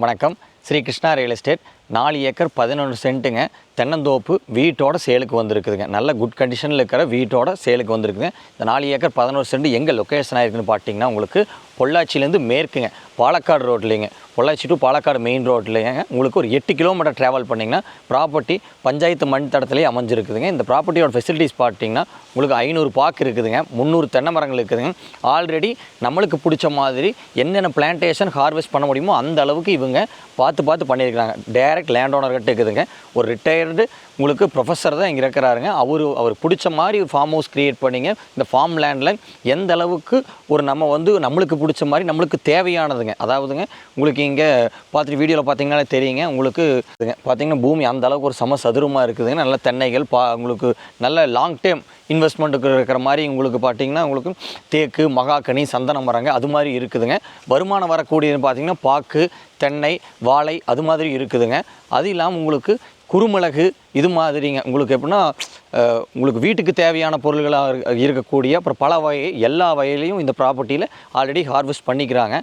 வணக்கம். Sri Krishna real estate நாலு acre பதினொன்று சென்ட்டுங்க. தென்னந்தோப்பு வீட்டோட சேலுக்கு வந்திருக்குதுங்க. நல்ல குட் கண்டிஷனில் இருக்கிற வீட்டோட சேலுக்கு வந்திருக்குங்க இந்த நாலு ஏக்கர் பதினோரு சென்ட் எங்கே லொக்கேஷன் ஆயிருக்குன்னு பார்த்தீங்கன்னா உங்களுக்கு பொள்ளாச்சியிலேருந்து மேற்குங்க. பாலக்காடு ரோட்லேங்க பொள்ளாச்சி டு பாலக்காடு மெயின் ரோட்லேங்க உங்களுக்கு ஒரு எட்டு கிலோமீட்டர் ட்ராவல் பண்ணிங்கன்னா ப்ராப்பர்ட்டி பஞ்சாயத்து மண் தடத்துலேயே அமைஞ்சிருக்குதுங்க. இந்த ப்ராப்பர்ட்டியோட ஃபெசிலிட்டிஸ் பார்த்தீங்கன்னா உங்களுக்கு ஐநூறு பாக்கு இருக்குதுங்க. முந்நூறு தென்னை மரங்கள் இருக்குதுங்க. ஆல்ரெடி நம்மளுக்கு பிடிச்ச மாதிரி என்னென்ன பிளான்டேஷன் ஹார்வெஸ்ட் பண்ண முடியுமோ அந்த அளவுக்கு இவங்க பார்த்து பார்த்து பண்ணியிருக்கிறாங்க. டைரக்ட் லேண்ட் ஓனர்கிட்ட இருக்குதுங்க. ஒரு ரிட்டையர்டு உங்களுக்கு ப்ரொஃபஸர் தான் இங்கே இருக்கிறாருங்க. அவர் அவர் பிடிச்ச மாதிரி ஃபார்ம் ஹவுஸ் க்ரியேட் பண்ணிங்க. இந்த ஃபார்ம் லேண்டில் எந்த அளவுக்கு ஒரு நம்ம வந்து நம்மளுக்கு பிடிச்ச மாதிரி நம்மளுக்கு தேவையானதுங்க. அதாவதுங்க உங்களுக்கு இங்கே பார்த்துட்டு வீடியோவில் பார்த்தீங்கன்னா தெரியுங்க. உங்களுக்கு இதுங்க பார்த்தீங்கன்னா பூமி அந்த அளவுக்கு ஒரு சம சதுரமாக இருக்குதுங்க. நல்ல தென்னைகள் பா உங்களுக்கு நல்ல லாங் டேர்ம் இன்வெஸ்ட்மெண்ட்டுக்கு இருக்கிற மாதிரி உங்களுக்கு பார்த்தீங்கன்னா உங்களுக்கு தேக்கு மகாக்கனி சந்தன மரங்க அது மாதிரி இருக்குதுங்க. வருமானம் வரக்கூடியது பார்த்தீங்கன்னா பாக்கு தென்னை வாழை அது மாதிரி இருக்குதுங்க. அது இல்லாமல் உங்களுக்கு குறுமிளகு இது மாதிரிங்க. உங்களுக்கு எப்படின்னா உங்களுக்கு வீட்டுக்கு தேவையான பொருள்களாக இருக்கக்கூடிய அப்புறம் பல வகை எல்லா வகையிலையும் இந்த ப்ராப்பர்ட்டியில் ஆல்ரெடி ஹார்வெஸ்ட் பண்ணிக்கிறாங்க.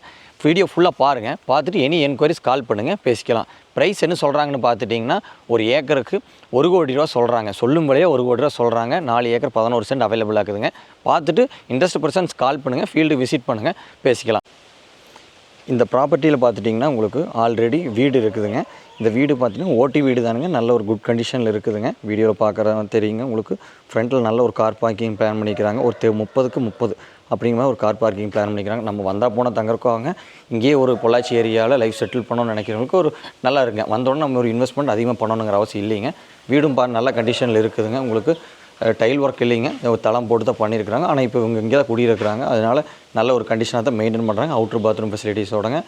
வீடியோ ஃபுல்லாக பாருங்கள் பார்த்துட்டு எனி என்கொயரிஸ் கால் பண்ணுங்கள் பேசிக்கலாம். ப்ரைஸ் என்ன சொல்கிறாங்கன்னு பார்த்துட்டிங்கன்னா ஒரு ஏக்கருக்கு ஒரு கோடி ரூபா சொல்கிறாங்க சொல்லும் விலையே ஒரு கோடி ரூபா சொல்கிறாங்க நாலு ஏக்கர் பதினோரு சென்ட் அவைலபிளாக இருக்குதுங்க பார்த்துட்டு இன்ட்ரெஸ்ட் பர்சன்ஸ் கால் பண்ணுங்கள் ஃபீல்டு விசிட் பண்ணுங்கள் பேசிக்கலாம். இந்த ப்ராப்பர்ட்டியில் பார்த்துட்டிங்கன்னா உங்களுக்கு ஆல்ரெடி வீடு இருக்குதுங்க. இந்த வீடு பார்த்தீங்கன்னா ஓட்டி வீடு தானுங்க நல்ல ஒரு குட் கண்டிஷனில் இருக்குதுங்க. வீடியோவில் பார்க்குறவங்க தெரியுங்க. உங்களுக்கு ஃப்ரண்ட்டில் நல்ல ஒரு கார் பார்க்கிங் பிளான் பண்ணிக்கிறாங்க. ஒரு தெ முப்பதுக்கு முப்பது அப்படிங்கிற மாதிரி ஒரு கார் பார்க்கிங் பிளான் பண்ணிக்கிறாங்க. நம்ம வந்தால் போனால் தங்கறக்கவங்க இங்கேயே ஒரு பொள்ளாச்சி ஏரியாவில் லைஃப் செட்டில் பண்ணணும்னு நினைக்கிறவங்களுக்கு ஒரு நல்லா இருக்குங்க. வந்தோடனே நம்ம ஒரு இன்வெஸ்ட்மெண்ட் அதிகமாக பண்ணணுங்கிற அவசியம் இல்லைங்க. வீடும் பா நல்ல கண்டிஷனில் இருக்குதுங்க. உங்களுக்கு டைல் ஒர்க் இல்லைங்க. ஒரு தளம் போட்டு தான் பண்ணியிருக்கிறாங்க. ஆனால் இப்போ இவங்க இங்கே தான் குடியிருக்கிறாங்க. அதனால் நல்ல ஒரு கண்டிஷனாக தான் மெயின்டைன் பண்ணுறாங்க அவுட்ரு பாத்ரூம் ஃபெசிலிட்டிஸோடங்க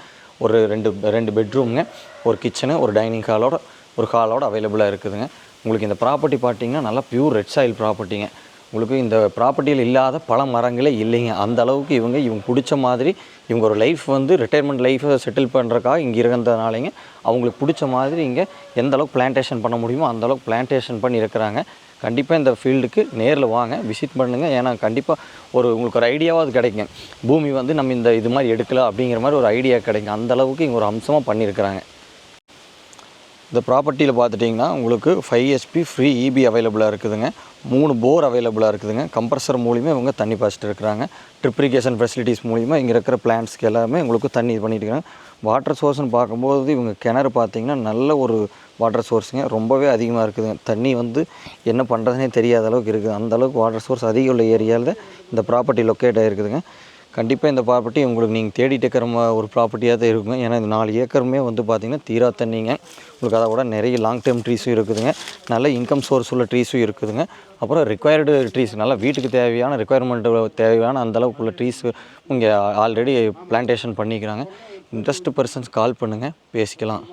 ஒரு ரெண்டு ரெண்டு பெட்ரூமுங்க ஒரு கிச்சனு ஒரு டைனிங் ஹாலோட ஒரு ஹாலோட அவைலபிளாக இருக்குதுங்க. உங்களுக்கு இந்த ப்ராப்பர்ட்டி பார்த்தீங்கன்னா நல்லா பியூர் ரெட் சாயில் ப்ராப்பர்ட்டிங்க உங்களுக்கு இந்த ப்ராப்பர்ட்டியில் இல்லாத பல மரங்களே இல்லைங்க. அந்த அளவுக்கு இவங்க இவங்க பிடிச்ச மாதிரி இவங்க ஒரு லைஃப் வந்து ரிட்டையர்மெண்ட் லைஃப்பை செட்டில் பண்ணுறக்காக இங்கே இருக்கிறதுனாலங்க அவங்களுக்கு பிடிச்ச மாதிரி இங்கே எந்த அளவுக்கு பிளான்டேஷன் பண்ண முடியுமோ அந்த அளவுக்கு பிளான்டேஷன் பண்ணி இருக்கிறாங்க. கண்டிப்பாக இந்த ஃபீல்டுக்கு நேரில் வாங்க விசிட் பண்ணுங்கள் ஏன்னா கண்டிப்பாக ஒரு உங்களுக்கு ஒரு ஐடியாவாவது கிடைக்கும் பூமி வந்து நம்ம இந்த இது மாதிரி எடுக்கலாம் அப்படிங்கிற மாதிரி ஒரு ஐடியா கிடைக்கும் அந்த அளவுக்கு இங்கே ஒரு அம்சமாக பண்ணியிருக்கிறாங்க இந்த ப்ராப்பர்ட்டியில் பார்த்துட்டிங்கன்னா உங்களுக்கு ஃபைவ் ஹெச்பி ஃப்ரீ இபி அவைலபிளாக இருக்குதுங்க. மூணு போர் அவைலபிளாக இருக்குதுங்க. கம்ப்ரஸர் மூலியமாக இவங்க தண்ணி பாய்ச்சிட்டு இருக்கிறாங்க. ட்ரிப்ரிகேஷன் ஃபெசிலிட்டிஸ் மூலிமா இங்கே இருக்கிற பிளான்ட்ஸ்க்கு எல்லாமே உங்களுக்கு தண்ணி இது பண்ணிட்டு இருக்காங்க. வாட்டர் சோர்ஸ்னு பார்க்கும்போது இவங்க கிணறு பார்த்திங்கன்னா நல்ல ஒரு வாட்டர் சோர்ஸுங்க ரொம்பவே அதிகமாக இருக்குதுங்க தண்ணி வந்து என்ன பண்ணுறதுனே தெரியாத அளவுக்கு இருக்குது. அந்த அளவுக்கு வாட்டர் சோர்ஸ் அதிகம் உள்ள ஏரியாவில் இந்த ப்ராப்பர்ட்டி லொக்கேட் ஆகிருக்குதுங்க கண்டிப்பாக இந்த ப்ராப்பர்ட்டி உங்களுக்கு நீங்கள் தேடிட்டு இருக்கிற ஒரு ப்ராப்பர்ட்டியாக தான் இருக்குங்க. ஏன்னா இந்த நாலு ஏக்கருமே வந்து பார்த்திங்கன்னா தீரா தண்ணிங்க. உங்களுக்கு அதை விட நிறைய லாங் டேர்ம் ட்ரீஸும் இருக்குதுங்க. நல்ல இன்கம் சோர்ஸ் உள்ள ட்ரீஸும் இருக்குதுங்க. அப்புறம் ரிக்வயர்டு ட்ரீஸ் நல்லா வீட்டுக்கு தேவையான ரெக்குயர்மெண்ட்டு தேவையான அந்த அளவுக்கு உள்ள ட்ரீஸ் இங்கே ஆல்ரெடி பிளான்டேஷன் பண்ணிக்கிறாங்க. இன்ட்ரெஸ்ட் பர்சன்ஸ் கால் பண்ணுங்கள் பேசிக்கலாம்.